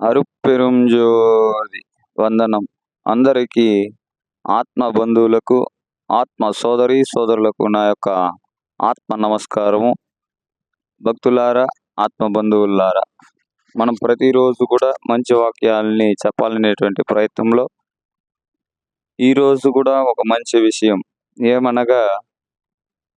అరుపెరుం జోది వందనం. అందరికీ ఆత్మ బంధువులకు ఆత్మ సోదరి సోదరులకు నా యొక్క ఆత్మ నమస్కారము. భక్తులారా ఆత్మ బంధువులారా మనం ప్రతిరోజు కూడా మంచి వాక్యాలని చెప్పాలనేటువంటి ప్రయత్నంలో ఈరోజు కూడా ఒక మంచి విషయం ఏమనగా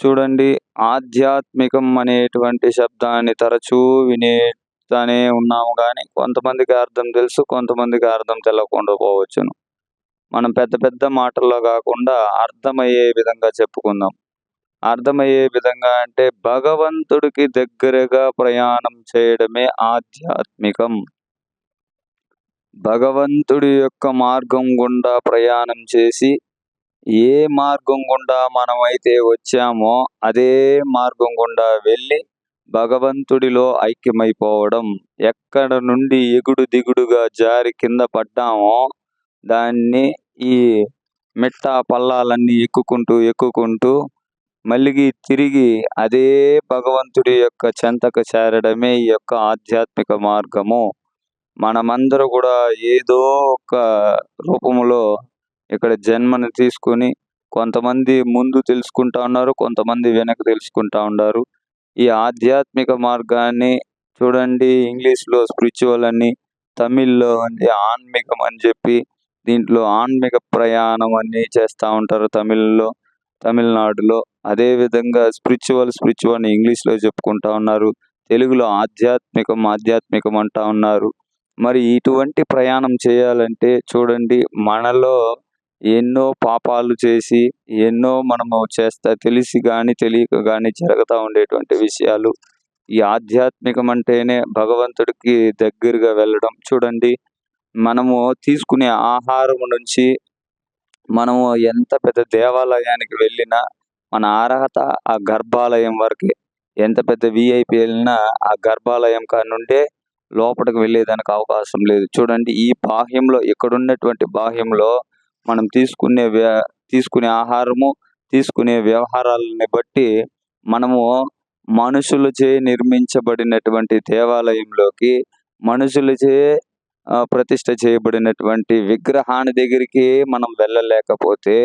చూడండి ఆధ్యాత్మికం అనేటువంటి శబ్దాన్ని తరచూ వినే చెప్తానే ఉన్నాము కానీ కొంతమందికి అర్థం తెలుసు కొంతమందికి అర్థం తెలవకుండా పోవచ్చును. మనం పెద్ద పెద్ద మాటల్లో కాకుండా అర్థమయ్యే విధంగా చెప్పుకుందాం. అర్థమయ్యే విధంగా అంటే భగవంతుడికి దగ్గరగా ప్రయాణం చేయడమే ఆధ్యాత్మికం. భగవంతుడి యొక్క మార్గం గుండా ప్రయాణం చేసి ఏ మార్గం గుండా మనమైతే వచ్చామో అదే మార్గం గుండా వెళ్ళి భగవంతుడిలో ఐక్యమైపోవడం ఎక్కడ నుండి ఎగుడు దిగుడుగా జారి కింద పడ్డామో దాన్ని ఈ మిట్ట పల్లాలన్నీ ఎక్కుకుంటూ ఎక్కుకుంటూ మళ్ళీ తిరిగి అదే భగవంతుడి యొక్క చెంతకు చేరడమే ఈ యొక్క ఆధ్యాత్మిక మార్గము. మనమందరూ కూడా ఏదో ఒక రూపములో ఇక్కడ జన్మను తీసుకొని కొంతమంది ముందు తెలుసుకుంటా ఉన్నారు కొంతమంది వెనక తెలుసుకుంటా ఉన్నారు ఈ ఆధ్యాత్మిక మార్గాన్ని చూడండి ఇంగ్లీష్లో స్పిరిచువల్ అని తమిళ్ళో అంటే ఆన్మికం అని చెప్పి దీంట్లో ఆన్మిక ప్రయాణం అన్ని చేస్తూ ఉంటారు తమిళ్ళో తమిళనాడులో. అదేవిధంగా స్పిరిచువల్ స్పిరిచువల్ అని ఇంగ్లీష్లో చెప్పుకుంటా ఉన్నారు. తెలుగులో ఆధ్యాత్మికం ఆధ్యాత్మికం అంటా ఉన్నారు. మరి ఇటువంటి ప్రయాణం చేయాలంటే చూడండి మనలో ఎన్నో పాపాలు చేసి ఎన్నో మనము చేస్తా తెలిసి కానీ తెలియక కానీ జరుగుతూ ఉండేటువంటి విషయాలు. ఈ ఆధ్యాత్మికం అంటేనే భగవంతుడికి దగ్గరగా వెళ్ళడం. చూడండి మనము తీసుకునే ఆహారం నుంచి మనము ఎంత పెద్ద దేవాలయానికి వెళ్ళినా మన అర్హత ఆ గర్భాలయం వరకే. ఎంత పెద్ద విఐపి వెళ్ళినా ఆ గర్భాలయం కానుండే నుండే లోపలికి వెళ్ళేదానికి అవకాశం లేదు. చూడండి ఈ బాహ్యంలో ఇక్కడున్నటువంటి బాహ్యంలో మనం తీసుకునే తీసుకునే ఆహారము తీసుకునే వ్యవహారాలని బట్టి మనము మనుషులచే నిర్మించబడినటువంటి దేవాలయంలోకి మనుషులచే ప్రతిష్ట చేయబడినటువంటి విగ్రహాన్ని దగ్గరికి మనం వెళ్ళలేకపోతే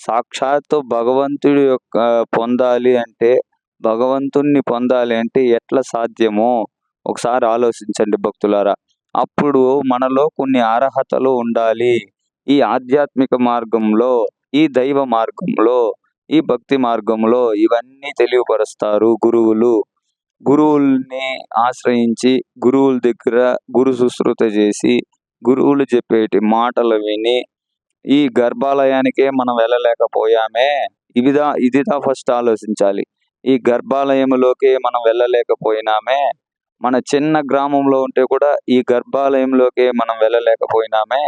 సాక్షాత్తు భగవంతుడి యొక్క పొందాలి అంటే భగవంతుణ్ణి పొందాలి అంటే ఎట్లా సాధ్యమో ఒకసారి ఆలోచించండి భక్తులారా. అప్పుడు మనలో కొన్ని అర్హతలు ఉండాలి. ఈ ఆధ్యాత్మిక మార్గంలో ఈ దైవ మార్గంలో ఈ భక్తి మార్గంలో ఇవన్నీ తెలియపరుస్తారు గురువులు. గురువుల్ని ఆశ్రయించి గురువుల దగ్గర గురు సుశ్రుత చేసి గురువులు చెప్పేటి మాటలు విని ఈ గర్భాలయానికే మనం వెళ్ళలేకపోయామే. ఇవిదా ఇదిదా ఫస్ట్ ఆలోచించాలి. ఈ గర్భాలయంలోకి మనం వెళ్ళలేకపోయినామే. మన చిన్న గ్రామంలో ఉంటే కూడా ఈ గర్భాలయంలోకి మనం వెళ్ళలేకపోయినామే.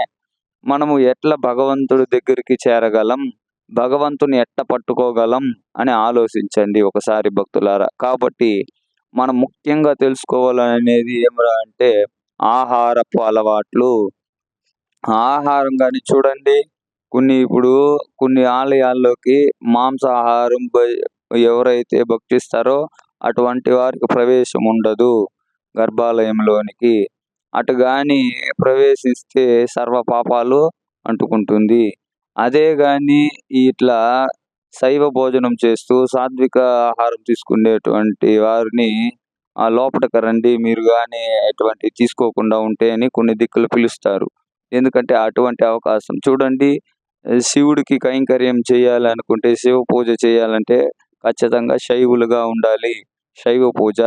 మనము ఎట్లా భగవంతుడి దగ్గరికి చేరగలం? భగవంతుని ఎట్ట పట్టుకోగలం? అని ఆలోచించండి ఒకసారి భక్తులారా. కాబట్టి మనం ముఖ్యంగా తెలుసుకోవాలనేది ఏమరా అంటే ఆహారపు అలవాట్లు. ఆహారం కానీ చూడండి. కొన్ని ఇప్పుడు కొన్ని ఆలయాల్లోకి మాంసాహారం ఎవరైతే భక్షిస్తారో అటువంటి వారికి ప్రవేశం ఉండదు. గర్భాలయంలోనికి అటు కానీ ప్రవేశిస్తే సర్వ పాపాలు అంటుకుంటుంది. అదే కానీ ఇట్లా శైవ భోజనం చేస్తూ సాత్విక ఆహారం తీసుకునేటువంటి వారిని ఆ లోపలికి రండి మీరు కానీ అటువంటి తీసుకోకుండా ఉంటే అని కొన్ని దిక్కులు పిలుస్తారు. ఎందుకంటే అటువంటి అవకాశం చూడండి శివుడికి కైంకర్యం చేయాలనుకుంటే శివ పూజ చేయాలంటే ఖచ్చితంగా శైవులుగా ఉండాలి. శైవ పూజ.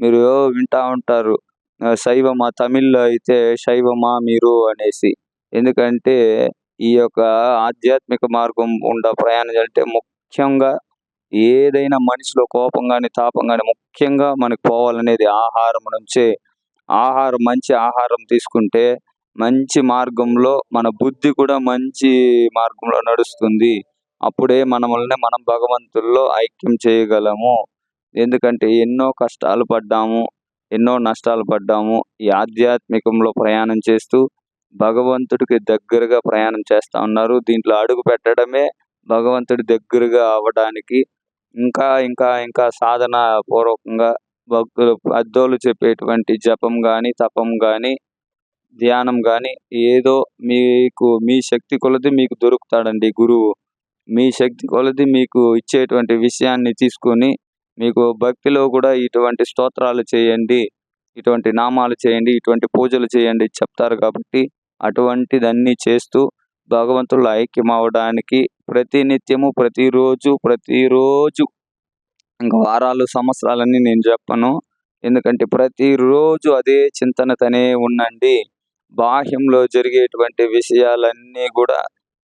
మీరు వింటా ఉంటారు. శైవమా తమిళ్ళో అయితే శైవమా మీరు అనేసి. ఎందుకంటే ఈ యొక్క ఆధ్యాత్మిక మార్గం ఉండ ప్రయాణం అంటే ముఖ్యంగా ఏదైనా మనిషిలో కోపం కానీ తాపం కానీ ముఖ్యంగా మనకు పోవాలనేది ఆహారం నుంచే. ఆహారం మంచి ఆహారం తీసుకుంటే మంచి మార్గంలో మన బుద్ధి కూడా మంచి మార్గంలో నడుస్తుంది. అప్పుడే మనల్ని మనం భగవంతుల్లో ఐక్యం చేయగలము. ఎందుకంటే ఎన్నో కష్టాలు పడ్డాము. ఎన్నో నష్టాలు పడ్డాము. ఈ ఆధ్యాత్మికంలో ప్రయాణం చేస్తూ భగవంతుడికి దగ్గరగా ప్రయాణం చేస్తూ ఉన్నారు. దీంట్లో అడుగు పెట్టడమే భగవంతుడి దగ్గరగా అవ్వడానికి ఇంకా ఇంకా ఇంకా సాధన పూర్వకంగా భక్తులు అద్దోలు చెప్పేటువంటి జపం కానీ తపం కానీ ధ్యానం కానీ ఏదో మీకు మీ శక్తి కొలది మీకు దొరుకుతాడండి గురువు. మీ శక్తి కొలది మీకు ఇచ్చేటువంటి విషయాన్ని తీసుకొని మీకు భక్తిలో కూడా ఇటువంటి స్తోత్రాలు చేయండి ఇటువంటి నామాలు చేయండి ఇటువంటి పూజలు చేయండి చెప్తారు కాబట్టి అటువంటిదన్నీ చేస్తూ భగవంతుల ఐక్యం అవ్వడానికి ప్రతినిత్యము ప్రతిరోజు ప్రతిరోజు ఇంకా వారాలు సంవత్సరాలని నేను చెప్పను. ఎందుకంటే ప్రతిరోజు అదే చింతనతోనే ఉండండి. బాహ్యంలో జరిగేటువంటి విషయాలన్నీ కూడా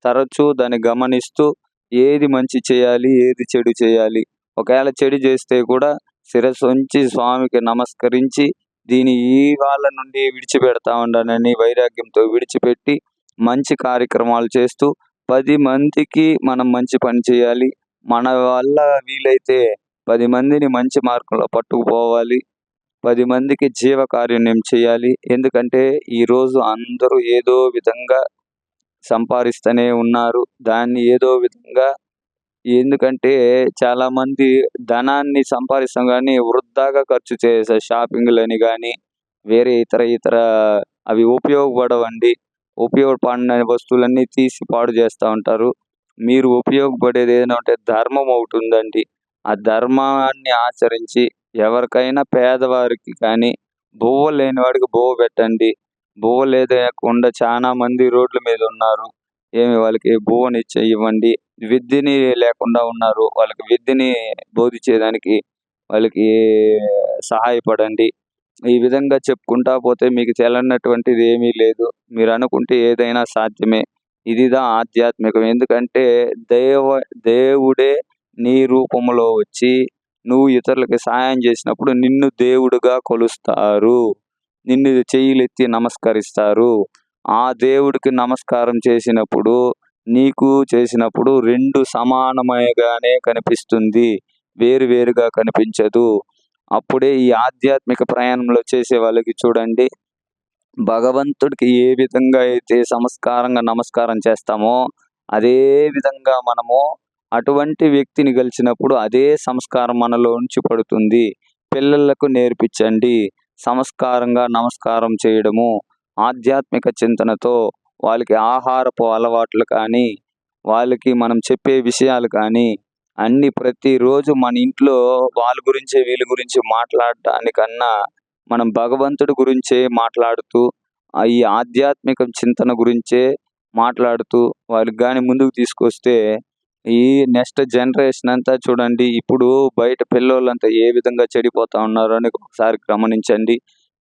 తరచూ దాన్ని గమనిస్తూ ఏది మంచి చేయాలి ఏది చెడు చేయాలి ఒకవేళ చెడు చేస్తే కూడా శిరస్సు ఉంచి స్వామికి నమస్కరించి దీని ఈ వాళ్ళ నుండి విడిచిపెడతా ఉండాలని వైరాగ్యంతో విడిచిపెట్టి మంచి కార్యక్రమాలు చేస్తూ పది మందికి మనం మంచి పని చేయాలి. మన వల్ల వీలైతే పది మందిని మంచి మార్గంలో పట్టుకుపోవాలి. పది మందికి జీవకారుణ్యం చేయాలి? ఎందుకంటే ఈరోజు అందరూ ఏదో విధంగా సంపాదిస్తూనే ఉన్నారు. దాన్ని ఏదో విధంగా ఎందుకంటే చాలా మంది ధనాన్ని సంపాదిస్తాం కానీ వృద్ధాగా ఖర్చు చేసే షాపింగ్లని కానీ వేరే ఇతర ఇతర అవి ఉపయోగపడవండి. ఉపయోగపడిన వస్తువులన్నీ తీసి పాడు చేస్తూ ఉంటారు. మీరు ఉపయోగపడేది ఏదైనా ఉంటే ధర్మం ఒకటి ఉందండి. ఆ ధర్మాన్ని ఆచరించి ఎవరికైనా పేదవారికి కానీ బువ్వ లేని వాడికి బువ్వ పెట్టండి. బువ్వ లేకుండా చాలా మంది రోడ్ల మీద ఉన్నారు. ఏమి వాళ్ళకి బువ్వనిచ్చి ఇవ్వండి. విద్యని లేకుండా ఉన్నారు. వాళ్ళకి విద్యని బోధించేదానికి వాళ్ళకి సహాయపడండి. ఈ విధంగా చెప్పుకుంటా పోతే మీకు తెలియనటువంటిది ఏమీ లేదు. మీరు అనుకుంటే ఏదైనా సాధ్యమే. ఇదిదా ఆధ్యాత్మికం. ఎందుకంటే దేవ దేవుడే నీ రూపంలో వచ్చి నువ్వు ఇతరులకి సహాయం చేసినప్పుడు నిన్ను దేవుడుగా కొలుస్తారు. నిన్ను చెయ్యిలెత్తి నమస్కరిస్తారు. ఆ దేవుడికి నమస్కారం చేసినప్పుడు నీకు చేసినప్పుడు రెండు సమానమయగానే కనిపిస్తుంది. వేరు వేరుగా కనిపించదు. అప్పుడే ఈ ఆధ్యాత్మిక ప్రయాణంలో చేసే వాళ్ళకి చూడండి. భగవంతుడికి ఏ విధంగా అయితే సంస్కారంగా నమస్కారం చేస్తామో అదే విధంగా మనము అటువంటి వ్యక్తిని గెలిచినప్పుడు అదే సంస్కారం మనలో ఉంచి పడుతుంది. పిల్లలకు నేర్పించండి. సంస్కారంగా నమస్కారం చేయడము ఆధ్యాత్మిక చింతనతో వాళ్ళకి ఆహారపు అలవాట్లు కానీ వాళ్ళకి మనం చెప్పే విషయాలు కానీ అన్ని ప్రతిరోజు మన ఇంట్లో వాళ్ళ గురించే వీళ్ళ గురించి మాట్లాడటానికన్నా మనం భగవంతుడి గురించే మాట్లాడుతూ ఈ ఆధ్యాత్మిక చింతన గురించే మాట్లాడుతూ వాళ్ళకి కానీ ముందుకు తీసుకొస్తే ఈ నెక్స్ట్ జనరేషన్ అంతా చూడండి ఇప్పుడు బయట పిల్లోళ్ళంతా ఏ విధంగా చెడిపోతా ఉన్నారో అని ఒకసారి గమనించండి.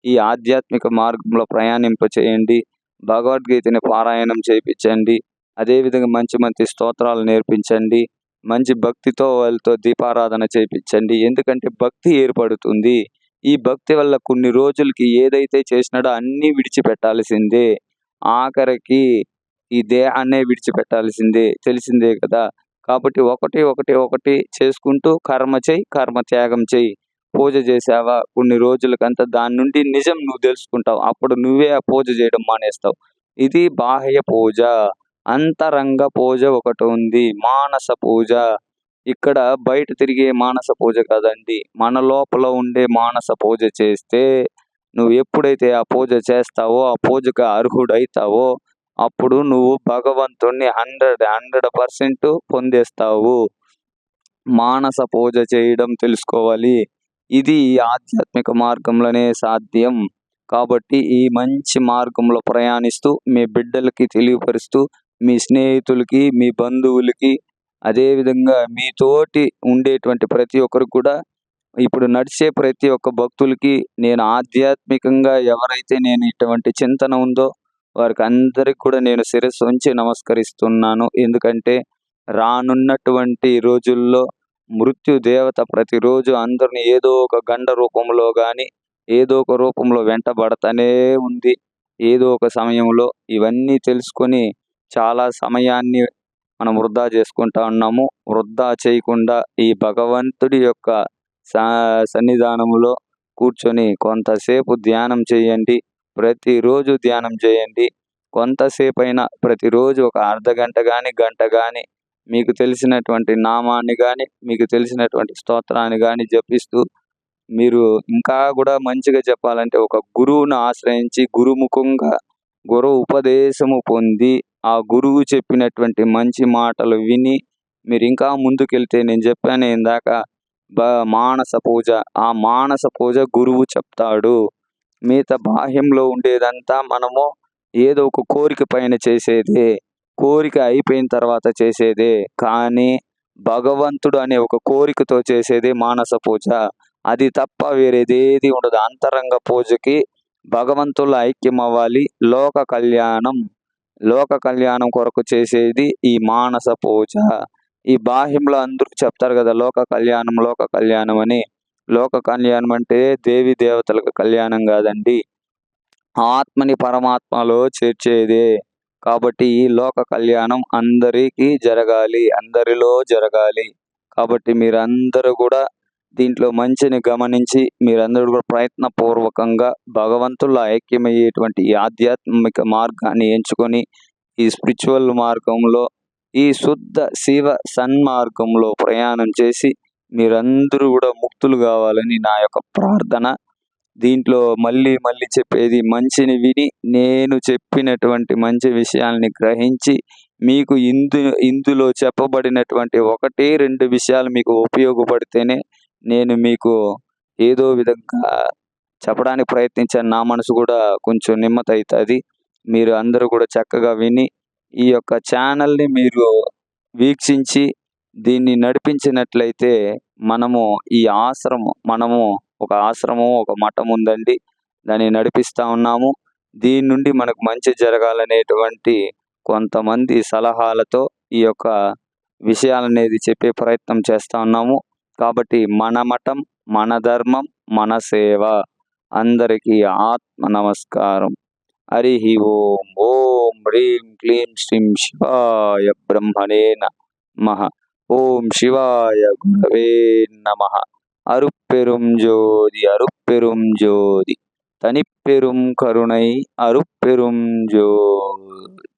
ఈ ఆధ్యాత్మిక మార్గంలో ప్రయాణింప చేయండి. భగవద్గీతని పారాయణం చేయించండి. అదేవిధంగా మంచి మంచి స్తోత్రాలు నేర్పించండి. మంచి భక్తితో వాళ్ళతో దీపారాధన చేయించండి. ఎందుకంటే భక్తి ఏర్పడుతుంది. ఈ భక్తి వల్ల కొన్ని రోజులకి ఏదైతే చేసినాడో అన్నీ విడిచిపెట్టాల్సిందే. ఆఖరికి ఈ దేహాన్నే విడిచిపెట్టాల్సిందే. తెలిసిందే కదా. కాబట్టి ఒకటి ఒకటి ఒకటి చేసుకుంటూ కర్మ చేయి కర్మ త్యాగం చేయి. పూజ చేసావా కొన్ని రోజులకంతా దాని నుండి నిజం నువ్వు తెలుసుకుంటావు. అప్పుడు నువ్వే ఆ పూజ చేయడం మానేస్తావు. ఇది బాహ్య పూజ. అంతరంగ పూజ ఒకటి ఉంది. మానస పూజ. ఇక్కడ బయట తిరిగే మానస పూజ కాదండి. మన లోపల ఉండే మానస పూజ చేస్తే నువ్వు ఎప్పుడైతే ఆ పూజ చేస్తావో ఆ పూజకు అర్హుడైతావో అప్పుడు నువ్వు భగవంతుణ్ణి హండ్రెడ్ హండ్రెడ్ పర్సెంట్ పొందేస్తావు. మానస పూజ చేయడం తెలుసుకోవాలి. ఇది ఆధ్యాత్మిక మార్గంలోనే సాధ్యం. కాబట్టి ఈ మంచి మార్గంలో ప్రయాణిస్తూ మీ బిడ్డలకి తెలియపరుస్తూ మీ స్నేహితులకి మీ బంధువులకి అదేవిధంగా మీతోటి ఉండేటువంటి ప్రతి ఒక్కరికి కూడా ఇప్పుడు నడిచే ప్రతి ఒక్క భక్తులకి నేను ఆధ్యాత్మికంగా ఎవరైతే నేను ఇటువంటి చింతన ఉందో వారికి అందరికి కూడా నేను శిరస్సు ఉంచి నమస్కరిస్తున్నాను. ఎందుకంటే రానున్నటువంటి రోజుల్లో మృత్యు దేవత ప్రతిరోజు అందరిని ఏదో ఒక గండ రూపంలో కానీ ఏదో ఒక రూపంలో వెంటబడతానే ఉంది. ఏదో ఒక సమయంలో ఇవన్నీ తెలుసుకొని చాలా సమయాన్ని మనం వృధా చేసుకుంటా ఉన్నాము. వృధా చేయకుండా ఈ భగవంతుడి యొక్క సన్నిధానములో కూర్చొని కొంతసేపు ధ్యానం చేయండి. ప్రతిరోజు ధ్యానం చేయండి. కొంతసేపు అయినా ప్రతిరోజు ఒక అర్ధ గంట కానీ గంట కానీ మీకు తెలిసినటువంటి నామాన్ని కానీ మీకు తెలిసినటువంటి స్తోత్రాన్ని కానీ జపిస్తూ మీరు ఇంకా కూడా మంచిగా చెప్పాలంటే ఒక గురువును ఆశ్రయించి గురుముఖంగా గురు ఉపదేశము పొంది ఆ గురువు చెప్పినటువంటి మంచి మాటలు విని మీరు ఇంకా ముందుకెళ్తే నేను చెప్పాను ఇందాక బ మానస పూజ ఆ మానస పూజ గురువు చెప్తాడు. మిగతా బాహ్యంలో ఉండేదంతా మనము ఏదో ఒక కోరిక పైన చేసేది. కోరిక అయిపోయిన తర్వాత చేసేదే. కానీ భగవంతుడు అనే ఒక కోరికతో చేసేదే మానస పూజ. అది తప్ప వేరేదేది ఉండదు. అంతరంగ పూజకి భగవంతుల ఐక్యం అవ్వాలి లోక కళ్యాణం లోక కళ్యాణం కొరకు చేసేది ఈ మానస పూజ. ఈ బాహ్యంలో అందరూ చెప్తారు కదా లోక కళ్యాణం లోక కళ్యాణం అని. లోక కళ్యాణం అంటే దేవి దేవతలకు కళ్యాణం కాదండి. ఆత్మని పరమాత్మలో చేర్చేదే. కాబట్టి ఈ లోక కళ్యాణం అందరికీ జరగాలి అందరిలో జరగాలి. కాబట్టి మీరందరూ కూడా దీంట్లో మంచిని గమనించి మీరందరూ కూడా ప్రయత్నపూర్వకంగా భగవంతుల ఐక్యమయ్యేటువంటి ఆధ్యాత్మిక మార్గాన్ని ఎంచుకొని ఈ స్పిరిచువల్ మార్గంలో ఈ శుద్ధ శివ సన్మార్గంలో ప్రయాణం చేసి మీరందరూ కూడా ముక్తులు కావాలని నా యొక్క ప్రార్థన. దీంట్లో మళ్ళీ మళ్ళీ చెప్పేది మంచిని విని నేను చెప్పినటువంటి మంచి విషయాల్ని గ్రహించి మీకు ఇందు ఇందులో చెప్పబడినటువంటి ఒకటి రెండు విషయాలు మీకు ఉపయోగపడితేనే నేను మీకు ఏదో విధంగా చెప్పడానికి ప్రయత్నించాను నా మనసు కూడా కొంచెం నిమ్మత అవుతుంది మీరు అందరూ కూడా చక్కగా విని ఈ యొక్క ఛానల్ని మీరు వీక్షించి దీన్ని నడిపించినట్లయితే మనము ఈ ఆశ్రమం మనము ఒక ఆశ్రమం ఒక మఠం ఉందండి. దాన్ని నడిపిస్తూ ఉన్నాము. దీని నుండి మనకు మంచి జరగాలనేటువంటి కొంతమంది సలహాలతో ఈ యొక్క విషయాలనేది చెప్పే ప్రయత్నం చేస్తూ ఉన్నాము. కాబట్టి మన మఠం మన ధర్మం మన సేవ. అందరికీ ఆత్మ నమస్కారం. హరి ఓం. ఓం హ్రీం క్లీం శ్రీం శివాయ బ్రహ్మణే నమ. ఓం శివాయ గురవే నమ. அருட்பெரும் ஜோதி அருட்பெரும் ஜோதி. தனிப்பெரும் கருணை அருட்பெரும் ஜோதி.